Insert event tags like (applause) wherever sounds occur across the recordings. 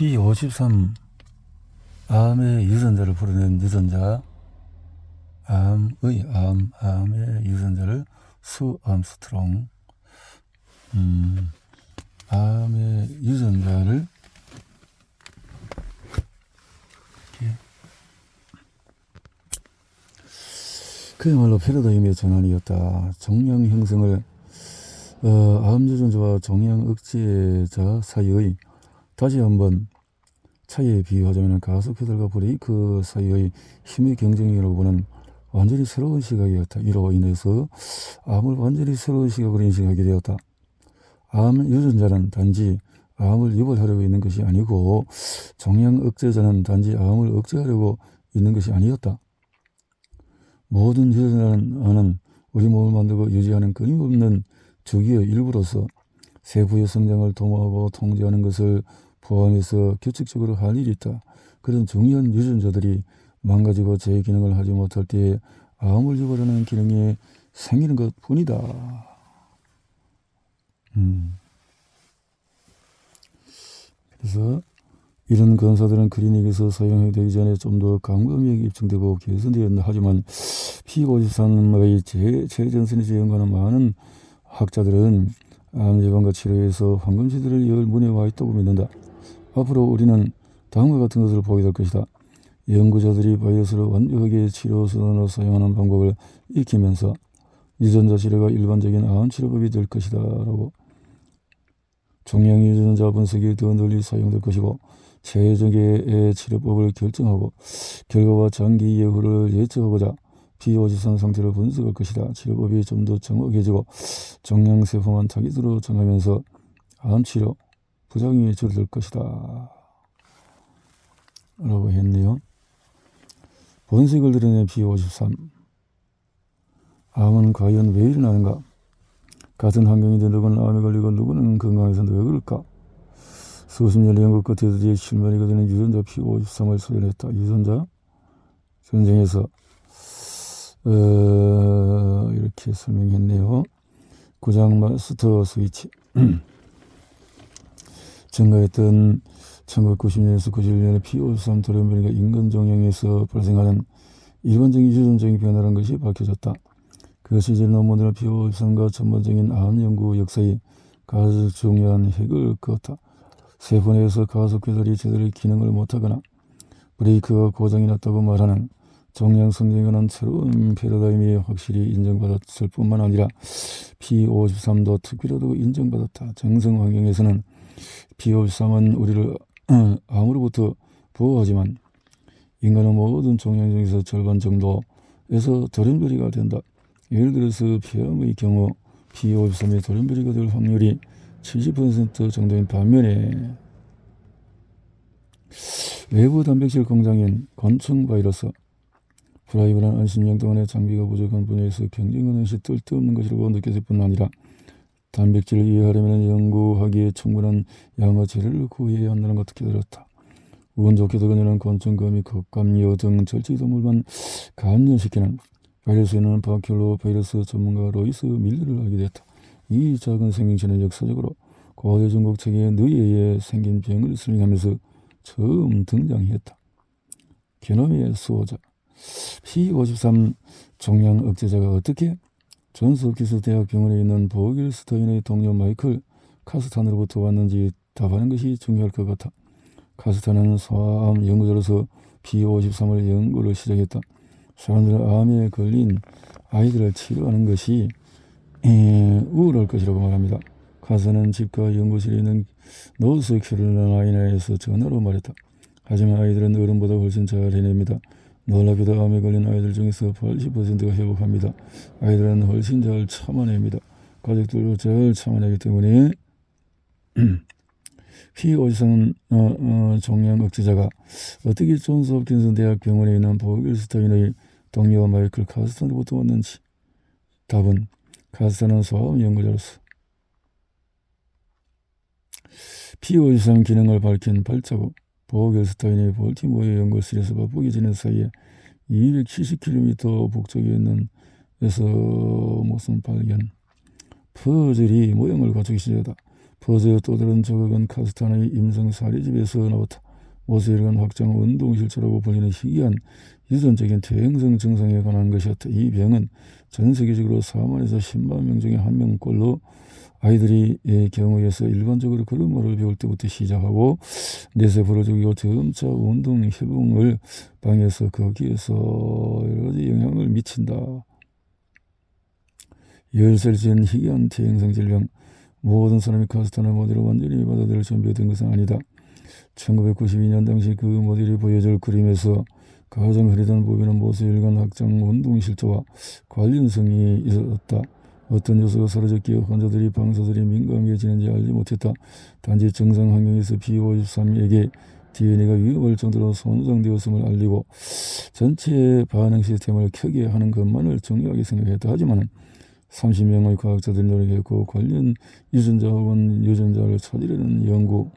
P53 암의 유전자를 풀어낸 유전자 암의 암 암의 유전자를 수 암스트롱 음, 암의 유전자를 그야말로 패러다임의 전환이었다. 정량 형성을 어, 암 유전자와 정량 억제자 사이의 다시 한번 차이에 비유하자면 가속 페달과 브레이크 사이의 힘의 경쟁이라고 보는 완전히 새로운 시각이었다. 이로 인해서 암을 완전히 새로운 시각으로 인식하게 되었다. 암 유전자는 단지 암을 유발하려고 있는 것이 아니고 정량 억제자는 단지 암을 억제하려고 있는 것이 아니었다. 모든 유전자는 우리 몸을 만들고 유지하는 끊임없는 주기의 일부로서 세부의 성장을 도모하고 통제하는 것을 포함해서 규칙적으로 할 일이 있다. 그런 중요한 유전자들이 망가지고 제 기능을 하지 못할 때에 암을 유발하는 기능이 생기는 것 뿐이다. 음. 그래서 이런 검사들은 클리닉에서 사용되기 전에 좀 더 감금력이 입증되고 개선되었다 하지만 P53의 최전선에서 연구하는 많은 학자들은 암 예방과 치료에서 황금시대를 열 문에 와 있다고 믿는다. 앞으로 우리는 다음과 같은 것을 보게 될 것이다. 연구자들이 바이러스를 완벽하게 치료 수단으로 사용하는 방법을 익히면서 유전자 치료가 일반적인 암 치료법이 될 것이다. 라고 종양 유전자 분석이 더 널리 사용될 것이고 최적의 치료법을 결정하고 결과와 장기 예후를 예측하고자 비오지선 상태를 분석할 것이다. 치료법이 좀 더 정확해지고 정량세포만 타깃으로 정하면서 암 치료 부작용이 줄어들 것이다. 라고 했네요. 본색을 드러낸 P53 암은 과연 왜 일어나는가? 같은 환경인데 누구는 암에 걸리고 누구는 건강해서인데 왜 그럴까? 수십 년의 연구 끝에 드디어 실마리가 되는 유전자 P53을 소개했다. 유전자 전쟁에서 어, 이렇게 설명했네요. 구장 마스터 스위치 (clears throat) 증가했던 1990년에서 91년의 P53 돌연변이가 인간 정형에서 발생하는 일반적인 유전적인 변화라는 것이 밝혀졌다. 그것이 이제 논문들은 P53과 전반적인 암 연구 역사에 가장 중요한 핵을 그었다. 세포 내에서 가속 배달이 제대로 기능을 못하거나 브레이크가 고장이 났다고 말하는 정량 성장에 관한 새로운 패러다임이 확실히 인정받았을 뿐만 아니라 P53도 특별하다고 인정받았다. 정성 환경에서는 P53은 우리를 암으로부터 보호하지만 인간은 모든 종양 중에서 절반 정도에서 돌연변이가 된다. 예를 들어서 폐암의 경우 P53의 돌연변이가 될 확률이 70% 정도인 반면에 외부 단백질 공장인 권충 바이러스 프라이브란 안심령 동안의 장비가 부족한 분야에서 경쟁하는 것이 뜰데없는 것이라고 느꼈을 뿐 아니라 단백질을 이해하려면 연구하기에 충분한 재료를 구해야 한다는 것도 깨달았다. 운 좋게도 그녀는 권충감이 겉감요 등 절지동물만 감염시키는 바이러스 에는 바큘로 바이러스 전문가 로이스 밀러를 알게 됐다. 이 작은 생명체는 역사적으로 고대 중국 책의 느에에 생긴 병을 설명하면서 처음 등장했다. 게놈의 수호자 P53 종양 억제자가 어떻게 존스홉킨스 대학병원에 있는 보길스터인의 동료 마이클 카스탄으로부터 왔는지 답하는 것이 중요할 것 같아. 카스탄은 소아암 연구자로서 P53을 연구를 시작했다. 사람들은 암에 걸린 아이들을 치료하는 것이 에, 우울할 것이라고 말합니다. 카스는 집과 연구실에 있는 노스 캐롤라이나에서 전화로 말했다. 하지만 아이들은 어른보다 훨씬 잘 해냅니다. 놀랍게도 암에 걸린 아이들 중에서 80%가 회복합니다. 아이들은 훨씬 잘 참아냅니다. 가족들도 잘 참아내기 때문에 (clears throat) P53 어, 어, 종양 억제자가 어떻게 존스 홉킨스 대학 병원에 있는 보길스타인의 동료 마이클 카스턴으로부터 왔는지 답은 카스턴은 소아암 연구자로서 P53 기능을 밝힌 발자국 보겔스타인의 볼티모어 연구실에서 바쁘게 지낸 사이에 270km 북쪽에 있는 에서 무슨 발견 퍼즐이 모형을 갖추기 시작했다. 버즈의 또 다른 조각은 카스타나의 임성 사리집에서 나왔다. 모세일간 확장 운동실조라고 불리는 희귀한 유전적인 퇴행성 증상에 관한 것이었다. 이 병은 전 세계적으로 4만에서 10만 명 중에 한 명꼴로 아이들이 경우에서 일반적으로 걸음마를 배울 때부터 시작하고 뇌세포를 죽이고 점차 운동 회복을 방해해서 거기에서 여러 가지 영향을 미친다. 열살진 희귀한 퇴행성 질병 모든 사람이 카스타나 모델을 완전히 받아들일 준비가 된 것은 아니다. 1992년 당시 그 모델이 보여줄 그림에서 가장 흐리던 부위는 모세일관 확장 운동 실조와 관련성이 있었다. 어떤 요소가 사라졌기에 환자들이 방사들이 민감해지는지 알지 못했다. 단지 정상 환경에서 B53에게 DNA가 위험할 정도로 손상되었음을 알리고 전체 반응 시스템을 켜게 하는 것만을 중요하게 생각했다. 하지만 30명의 과학자들이 노력했고 관련 유전자 혹은 유전자를 찾으려는 연구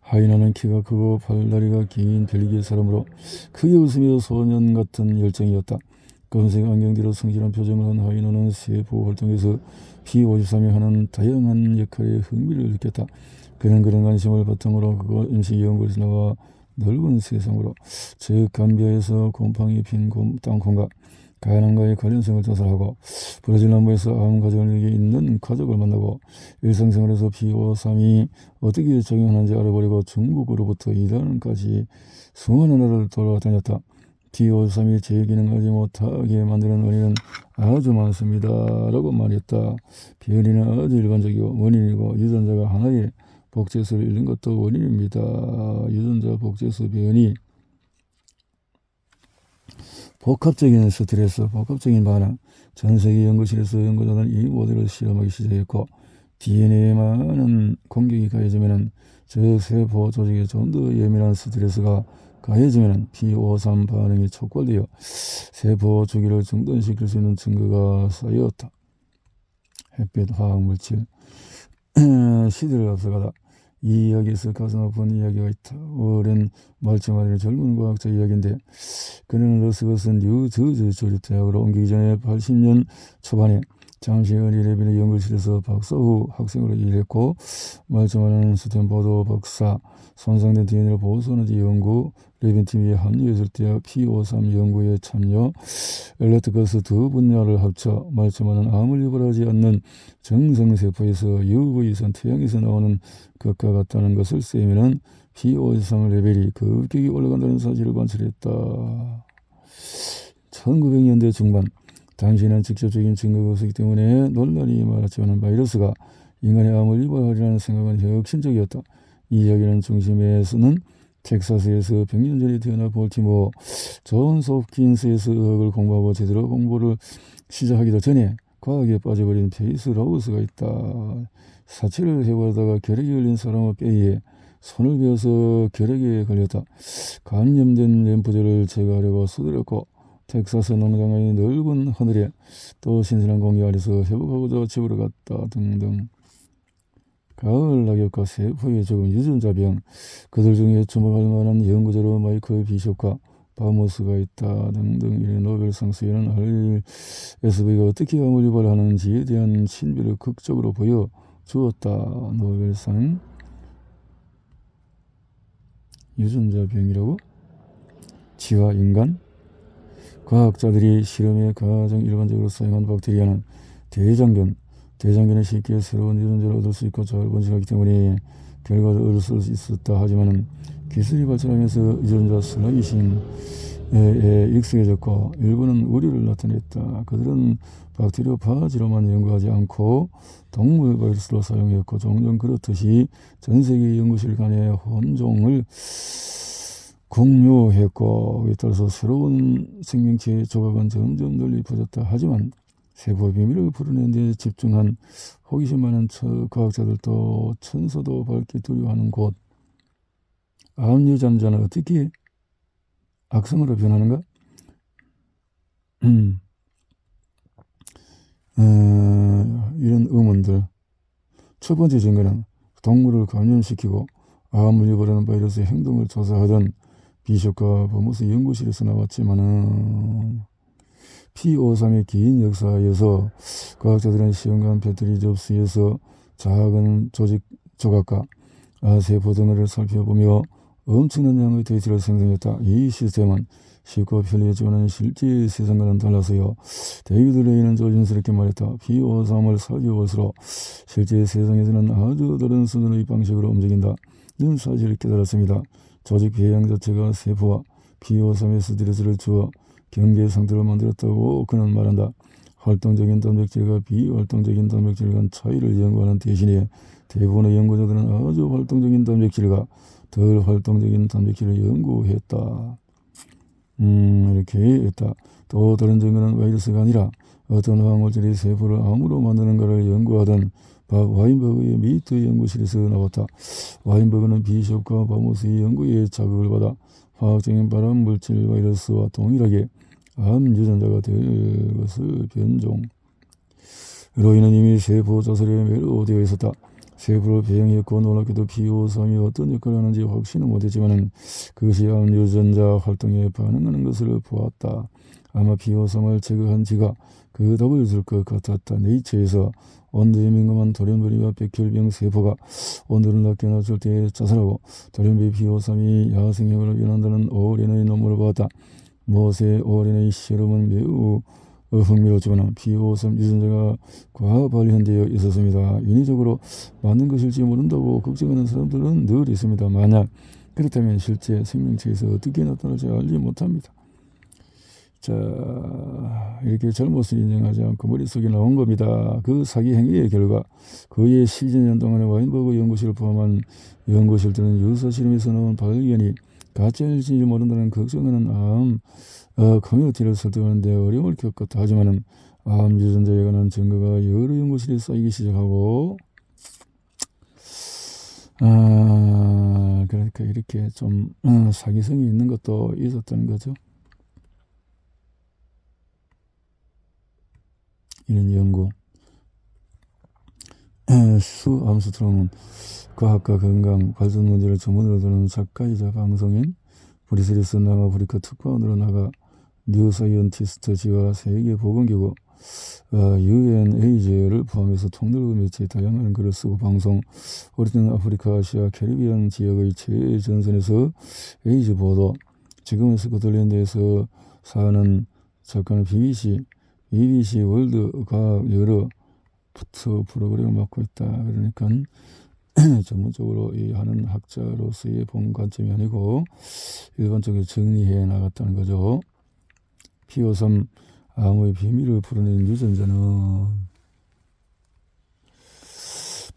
하이나는 키가 크고 팔다리가 긴 벨기에 사람으로 크게 웃으며 소년 같은 열정이었다. 검은색 안경 뒤로 성실한 표정을 한 하이나는 세포 활동에서 P53이 하는 다양한 역할에 흥미를 느꼈다. 그는 그런 관심을 바탕으로 그거 임시 연구에서 나와 넓은 세상으로 즉 감비아에서 곰팡이 핀 땅콩과 가난과의 관련성을 조사하고 브라질 남부에서 암 가족에게 있는 가족을 만나고 일상생활에서 P53이 어떻게 적용하는지 알아보려고 중국으로부터 이단까지 수많은 나라를 돌아다녔다. P53이 제 기능하지 못하게 만드는 원인은 아주 많습니다. 라고 말했다. 변이는 아주 일반적이고 원인이고 유전자가 하나의 복제수를 잃는 것도 원인입니다. 유전자 복제수 변이 복합적인 스트레스, 복합적인 반응. 전 세계 연구실에서 연구자들은 이 모델을 실험하기 시작했고 DNA에 많은 공격이 가해지면 저 세포 조직에 좀 더 예민한 스트레스가 가해지면 P53 반응이 촉발되어 세포 주기를 중단시킬 수 있는 증거가 쌓였다. 햇빛, 화학물질, 시대를 앞서가다 이 이야기에서 가슴 아픈 이야기가 있다. 오랜 말씀하는 젊은 과학자 이야기인데 그는 러스것은 뉴저지 조립대학으로 옮기기 전에 80년 초반에 잠시 어리레빈의 연구실에서 후 학생으로 일했고 말씀하는 스탠퍼드 박사 손상된 DNA를 보호하는지 연구 합류했을 때 P53 연구에 참여 엘레트가스 두 분야를 합쳐 말씀하는 암을 유발하지 않는 정성세포에서 UV선 태양에서 나오는 것과 같다는 것을 쌤이는 P53 레벨이 급격히 올라간다는 사실을 관찰했다. 1900년대 중반 당시에는 직접적인 증거가 없었기 때문에 논란이 많았지만 바이러스가 인간의 암을 유발하리라는 생각은 혁신적이었다. 이 이야기는 중심에서는 텍사스에서 100년 전에 태어나 볼티모 존스 홉킨스에서 의학을 공부하고 제대로 공부를 시작하기도 전에 과학에 빠져버린 페이스 라우스가 있다. 사치를 해보다가 결핵이 걸린 사람의 뼈에 손을 베어서 결핵에 걸렸다. 감염된 램프제를 제거하려고 서두렸고 텍사스 농장의 넓은 하늘에 또 신선한 공기 아래서 회복하고자 집으로 갔다 등등. 가을 낙엽과 세포의 적은 유전자 병, 그들 중에 주목할 만한 연구자로 마이클 비숍과 바모스가 있다 등등 이 노벨상 수여는 할 SV가 어떻게 암을 유발하는지에 대한 신비를 극적으로 보여 주었다. 노벨상 유전자 병이라고? 지와 인간? 과학자들이 실험에 가장 일반적으로 사용한 박테리아는 대장균, 대장균은 쉽게 새로운 유전자를 얻을 수 있고 잘 번식하기 때문에 결과를 얻을 수 있었다 하지만 기술이 발전하면서 유전자 슬라이싱 에 익숙해졌고 일부는 우려를 나타냈다. 그들은 박테리아 바지로만 연구하지 않고 동물 바이러스로 사용했고 종종 그렇듯이 전 세계 연구실 간의 혼종을 공유했고 따라서 새로운 생명체 조각은 점점 널리 퍼졌다. 하지만 세포의 비밀을 풀어내는 데 집중한 호기심 많은 과학자들도 천서도 밝게 두려워하는 곳 암유전자는 어떻게 악성으로 변하는가? 음. 어, 이런 의문들 첫 번째 증거는 동물을 감염시키고 암을 유발하는 바이러스의 행동을 조사하던 비숍과 버모스 연구실에서 나왔지만은 P53의 긴 역사에서 과학자들은 시험관 배터리 접수에서 작은 조직 조각과 아, 세포 등을 살펴보며 엄청난 양의 데이터를 생성했다. 이 시스템은 쉽고 편리해지만 실제 세상과는 달라서요. 데이비드 레이는 조심스럽게 말했다. P53을 살펴볼수록 실제 세상에서는 아주 다른 수준의 방식으로 움직인다. 이런 사실을 깨달았습니다. 조직 배양 자체가 세포와 P53의 스트레스를 주어 경계 상태를 만들었다고 그는 말한다. 활동적인 단백질과 비활동적인 단백질 간 차이를 연구하는 대신에 대부분의 연구자들은 아주 활동적인 단백질과 덜 활동적인 단백질을 연구했다. 음, 이렇게 했다. 또 다른 증거는 바이러스가 아니라 어떤 화학물질이 세포를 암으로 만드는가를 연구하던 밥 와인버그의 미트 연구실에서 나왔다. 와인버그는 비숍과 바모스의 연구에 자극을 받아 화학적인 발암 물질 바이러스와 동일하게 암 유전자가 될 것을 변종. 로 인은 이미 세포 자살에 매료되어 있었다. 세포를 배양했고 놀랍게도 피오섬이 어떤 역할을 하는지 확신은 못했지만 그것이 암 유전자 활동에 반응하는 것을 보았다. 아마 피오섬을 제거한 지가 그 답을 줄 것 같았다. 네이처에서 온도에 민감한 돌연변이와 백혈병 세포가 온도를 낮게 낮출 때 자살하고 돌연변이 피오섬이 야생형으로 변한다는 오랜의 논문을 보았다. 모세 오랜의 실험은 매우 흥미롭지만 P53 유전자가 과발현되어 있었습니다. 인위적으로 만든 것일지 모른다고 걱정하는 사람들은 늘 있습니다. 만약 그렇다면 실제 생명체에서 어떻게 나타날지 알지 못합니다. 자 이렇게 잘못을 인정하지 않고 머릿속에 나온 겁니다. 그 사기 행위의 결과 그의 12년 동안의 와인버그 연구실을 포함한 연구실 들은 유사 실험에서 나온 발견이 가짜일지 모른다는 걱정하는 암 어, 커뮤니티를 설득하는데 어려움을 겪었다 하지만은 암 유전자에 관한 증거가 여러 연구실에 쌓이기 시작하고 아 그러니까 이렇게 좀 어, 사기성이 있는 것도 있었다는 거죠. 이런 연구. (clears throat) 수 암스트롱은 과학과 건강 발전 문제를 전문으로 다루는 작가이자 방송인 브리스리스 남아프리카 특파원으로 나가 뉴사이언티스트지와 세계보건기구 UNAIDS를 포함해서 통일부 매체에 다양한 글을 쓰고 방송, 오래된 아프리카, 아시아, 캐리비안 지역의 최전선에서 에이즈 보도, 지금은 스코틀랜드에서 사는 작가는 BBC, BBC 월드 과학 여러 푸트 프로그램을 맡고 있다. 그러니까 (clears throat) 전문적으로 이 하는 학자로서의 본 관점이 아니고 일반적으로 정리해 나갔다는 거죠. P53 암의 비밀을 풀어낸 유전자는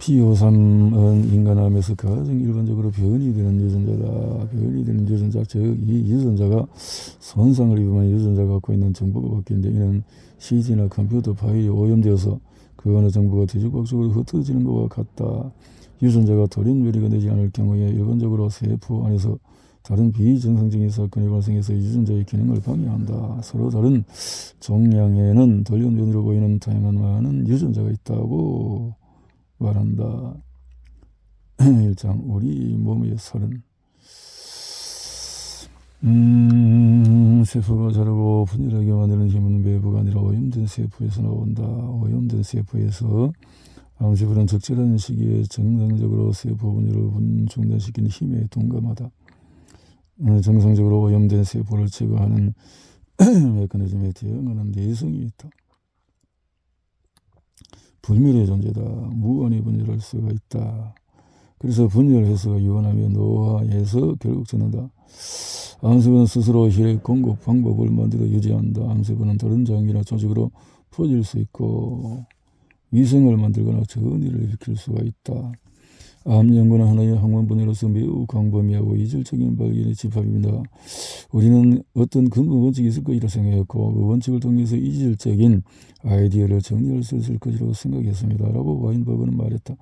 P53은 인간암에서 가장 일반적으로 변이 되는 유전자다. 변이 되는 유전자, 즉 이 유전자가 손상을 입으면 유전자가 갖고 있는 정보가 바뀌는데 이는 CG나 컴퓨터 파일이 오염되어서 그 어느 정보가 뒤죽박죽으로 흩어지는 것과 같다. 유전자가 돌연변이가 되지 않을 경우에 일반적으로 세포 안에서 다른 비정상적인 사건이 발생해서 유전자의 기능을 방해한다. 서로 다른 종양에는 돌연변이로 보이는 다양한 많은 유전자가 있다고 말한다. 1장 (clears throat) 우리 몸의 살은 음, 세포가 자르고 분열하게 만드는 힘은 외부가 아니라 오염된 세포에서 나온다. 오염된 세포에서 암세포는 적절한 시기에 정상적으로 세포 분열을 중단시키는 힘에 동감하다. 어, 정상적으로 오염된 세포를 제거하는 (clears throat) 메커니즘에 대응하는 내성이 있다. 불멸의 존재다. 무한히 분열할 수가 있다. 그래서 분열해서 유한하며 노화해서 결국 저는다. 암세포는 스스로 혈액 공급 방법을 만들어 유지한다. 암세포는 다른 장기나 조직으로 퍼질 수 있고 위성을 만들거나 전이를 일으킬 수가 있다. 암 연구는 하나의 학문 분야로서 매우 광범위하고 이질적인 발견의 집합입니다. 우리는 어떤 근본 원칙이 있을 것이라 생각했고 그 원칙을 통해서 이질적인 아이디어를 정리할 수 있을 것이라고 생각했습니다. 라고 와인버그는 말했다.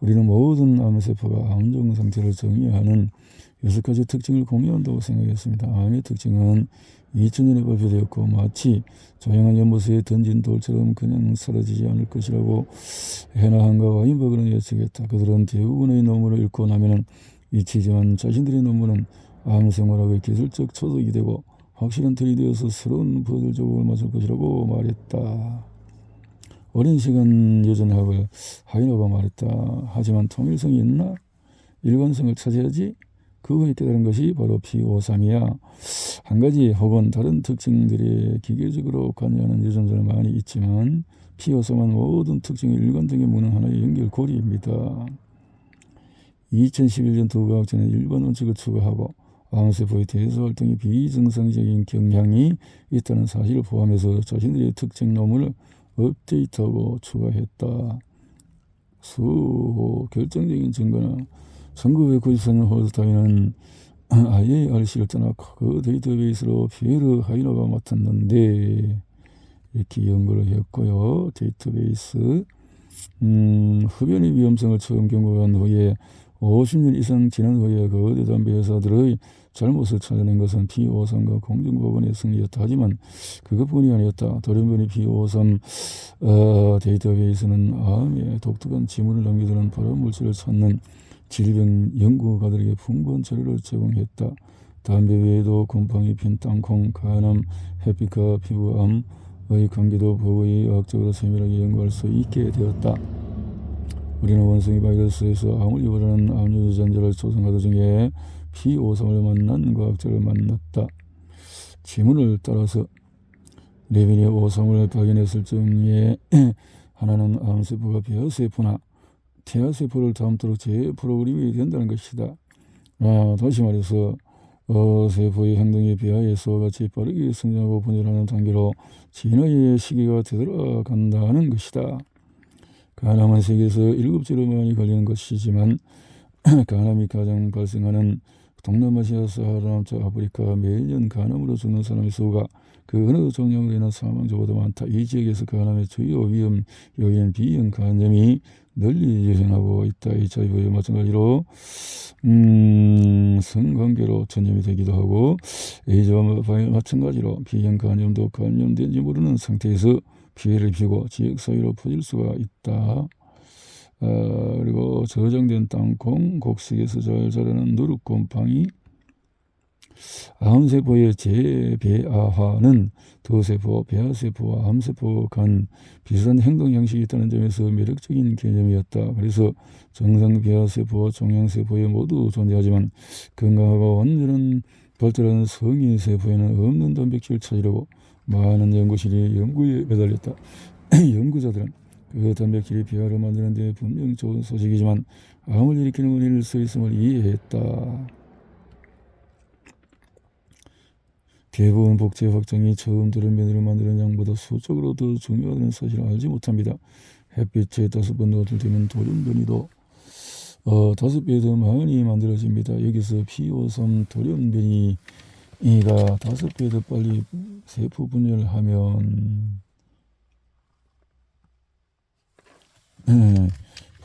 우리는 모든 암세포가 암종 상태를 정의하는 여섯 가지 특징을 공유한다고 생각했습니다. 암의 특징은 2000년에 발표되었고 마치 조용한 연못에 던진 돌처럼 그냥 사라지지 않을 것이라고 헤나한과 와인버그는 예측했다. 그들은 대부분의 논문을 읽고 나면은 잊히지만 자신들의 논문은 암생물학의 기술적 초석이 되고 확실한 틀이 되어서 새로운 부들 조국을 맞을 것이라고 말했다. 오랜 시간 여전합을 하이노가 말했다. 하지만 통일성이 있나? 일관성을 찾아야지. 그분이 깨달은 것이 바로 P53이야. 한 가지 혹은 다른 특징들이 기계적으로 관여하는 유전자는 많이 있지만 P53은 모든 특징을 일관되게 무는 하나의 연결고리입니다. 2011년 두 과학자는 일반 원칙을 추가하고 암세포의 대수 활동이 비정상적인 경향이 있다는 사실을 포함해서 자신들의 특징 논문을 업데이트하고 추가했다. 수 결정적인 증거는 1994년 홀스타인은 IARC를 떠나 그 데이터베이스로 피에르 하이너가 맡았는데 이렇게 연구를 했고요. 데이터베이스 음, 흡연의 위험성을 처음 경고한 후에 50년 이상 지난 후에 거대 담배 회사들의 잘못을 찾아낸 것은 P53과 공정법원의 승리였다. 하지만 그것뿐이 아니었다. 돌연변이 P53 어, 데이터베이스는 암에 독특한 지문을 남겨두는 발암 물질을 찾는 질병 연구가들에게 풍부한 자료를 제공했다. 담배 외에도 곰팡이, 빈 땅콩, 간암, 해피카, 피부암의 관계도 보고의 의학적으로 세밀하게 연구할 수 있게 되었다. 우리는 원숭이 바이러스에서 암을 유발하는 암류 유전자를 조성하던 중에 P53을 만난 과학자를 만났다. 지문을 따라서 레빈이 53을 발견했을 중에 (clears throat) 하나는 암세포가 벼세포나 태아 세포를 다음도록 재프로그램이 된다는 것이다. 아, 다시 말해서 어, 세포의 행동에 비하여 수와 같이 빠르게 성장하고 분열하는 단계로 진화의 시기가 되돌아간다는 것이다. 간암은 세계에서 일곱째로 많이 걸리는 것이지만 (clears throat) 간암이 가장 발생하는 동남아시아 사하라 남쪽 아프리카 매년 간암으로 죽는 사람의 수가 그 어느 종양으로 인한 사망자보다 많다. 이 지역에서 간암의 주요 위험 요인 B형 간염이 널리 유행하고 있다. HIV와 마찬가지로 음, 성관계로 전염이 되기도 하고 에이즈와 마찬가지로 B형 간염도 감염된지 모르는 상태에서 피해를 입히고 지역 사회로 퍼질 수가 있다. 어, 그리고 저장된 땅콩, 곡식에서 잘 자라는 누룩곰팡이, 암세포의 재배아화는 도세포, 배아세포와 암세포 간 비슷한 행동 형식이 있다는 점에서 매력적인 개념이었다. 그래서 정상 배아세포와 종양세포에 모두 존재하지만 건강하고 완전한 발달하는 성인 세포에는 없는 단백질을 찾으려고 많은 연구실이 연구에 매달렸다. (clears throat) 연구자들은 그 단백질이 비하를 만드는 데 분명 좋은 소식이지만 암을 일으키는 원인일 수 있음을 이해했다. 대부분 복제 확장이 처음 들은 면을 만드는 양보다 수적으로 더 중요하다는 사실을 알지 못합니다. 햇빛에 다섯 번 노출되면 돌연변이도 어, 다섯 배 더 많이 만들어집니다. 여기서 P53 돌연변이가 다섯 배 더 빨리 세포 분열하면 네,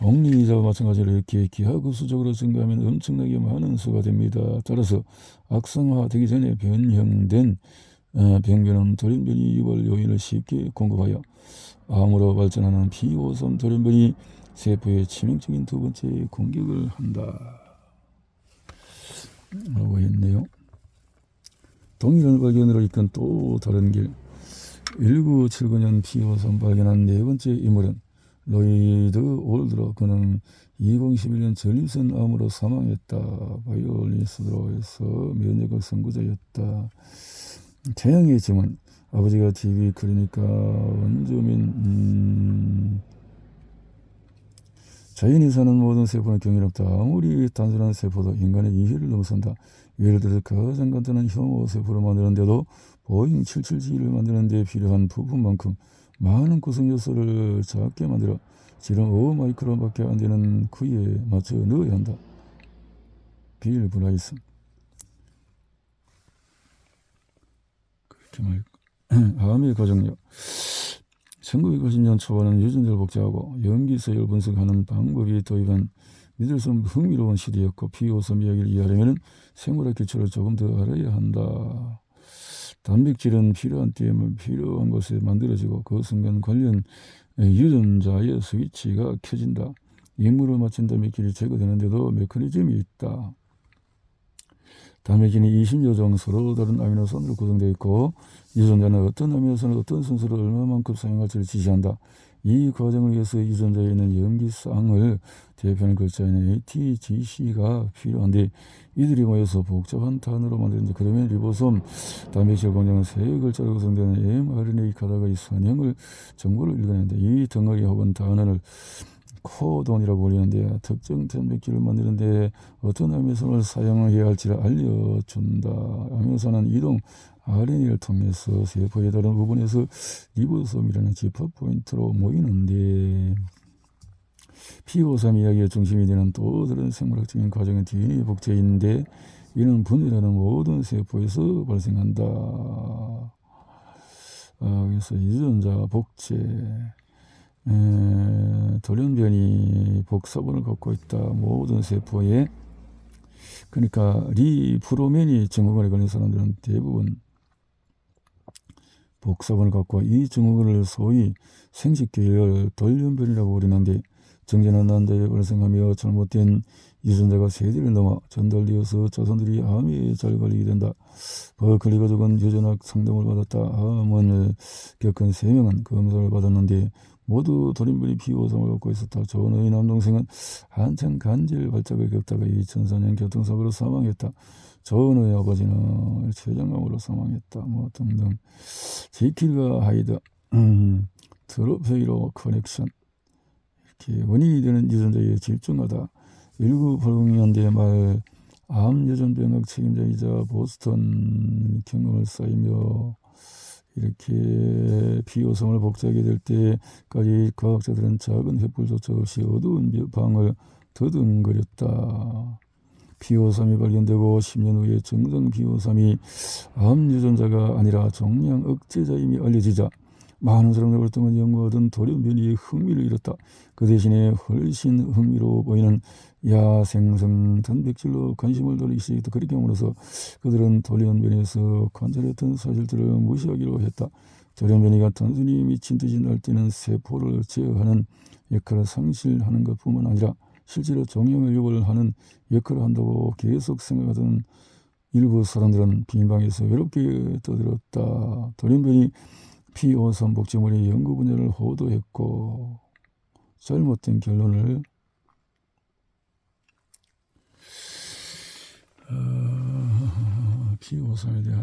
복리자와 마찬가지로 이렇게 기하급수적으로 증가하면 엄청나게 많은 수가 됩니다. 따라서 악성화되기 전에 변형된 어, 병변은 돌연변이 유발 요인을 쉽게 공급하여 암으로 발전하는 P53 돌연변이 세포에 치명적인 두 번째 공격을 한다. 라고 했네요. 동일한 발견으로 이끈 또 다른 길. 1979년 P53 발견한 네 번째 인물은 로이드 올드로 그는 2011년 전립선 암으로 사망했다. 바이올리스트로 해서 면역학 선구자였다. 태양의 증은 아버지가 TV 클리니카 원주민 음, 자연이 사는 모든 세포는 경이롭다. 아무리 단순한 세포도 인간의 이해를 넘어선다. 예를 들어 가장 간단한 혐오 세포를 만드는데도 보잉 777을 만드는 데 필요한 부품만큼 많은 구성 요소를 작게 만들어 지름 5마이크론밖에 안 되는 구에 맞춰 넣어야 한다. 빌 브라이슨. 그렇게 말. 암의 가정력. 1990년 초반은 유전자를 복제하고 염기 서열 분석하는 방법이 도입한 믿을 수 없는 흥미로운 시대였고 P53 이야기를 이해하려면 생물학 기초를 조금 더 알아야 한다. 단백질은 필요한 때에 필요한 곳에 만들어지고 그 순간 관련 유전자의 스위치가 켜진다. 임무를 마친 단백질이 제거되는데도 메커니즘이 있다. 단백질이 20여 종 서로 다른 아미노산으로 구성되어 있고 유전자는 어떤 아미노산을 어떤 순서로 얼마만큼 사용할지를 지시한다. 이 과정을 위해서 유전자에 있는 염기쌍을 대표하는 글자인 ATGC가 필요한데 이들이 모여서 복잡한 단어로 만드는데 그러면 리보솜 단백질 공장은 세 글자로 구성되는 mRNA 가다가 이 선형을 정보를 읽어낸다. 이 덩어리 혹은 단어를 코돈이라고 불리는데 특정 단백질을 만드는데 어떤 아미노산을 사용해야 할지를 알려준다. 아미노산은 이동 RNA를 통해서 세포의 다른 부분에서 리보솜이라는 집합 포인트로 모이는데 P53 이야기의 중심이 되는 또 다른 생물학적인 과정은 DNA 복제인데 이는 분해라는 모든 세포에서 발생한다. 아, 그래서 유전자 복제, 에, 돌연변이 복사본을 갖고 있다. 모든 세포에 그러니까 리프로멘이 증후군에 걸린 사람들은 대부분 복사본을 갖고 이 증후군을 소위 생식계열 돌연변이라고 부르는데 정제는 난다에 발생하며 잘못된 유전자가 세대를 넘어 전달되어서 자손들이 암에 잘 걸리게 된다. 버클리 가족은 유전학 상담을 받았다. 암을 겪은 세 명은 검사를 받았는데 모두 돌연변이 피고성을 갖고 있었다. 조은의 남동생은 한창 간질 발작을 겪다가 2004년 교통사고로 사망했다. 조은의 아버지는 췌장암으로 사망했다. 뭐 등등. 제킬과 하이드, 음, 트로페이로 커넥션. 이렇게 원인이 되는 유전자에 집중하다. 1980년대 말 암 유전병학 책임자이자 보스턴 경험을 쌓이며 이렇게 비호성을 복제하게 될 때까지 과학자들은 작은 횃불조차 없이 어두운 방을 더듬거렸다. 비호삼이 발견되고 10년 후에 정상 비호삼이 암 유전자가 아니라 종양 억제자임이 알려지자 많은 사람들 활동한 연구하던 돌연변이에 흥미를 잃었다. 그 대신에 훨씬 흥미로워 보이는 야생성 단백질로 관심을 돌리기 시작했다. 그렇게 함으로써 그들은 돌연변이에서 관찰했던 사실들을 무시하기로 했다. 돌연변이가 단순히 미친 듯이 날뛰는 세포를 제어하는 역할을 상실하는 것뿐만 아니라 실제로 종양을 유발하는 역할을 한다고 계속 생각하던 일부 사람들은 빈방에서 외롭게 떠들었다. 돌연변이 P53 복제물의 연구 분야를 호도했고 잘못된 결론을 어, P53에 대한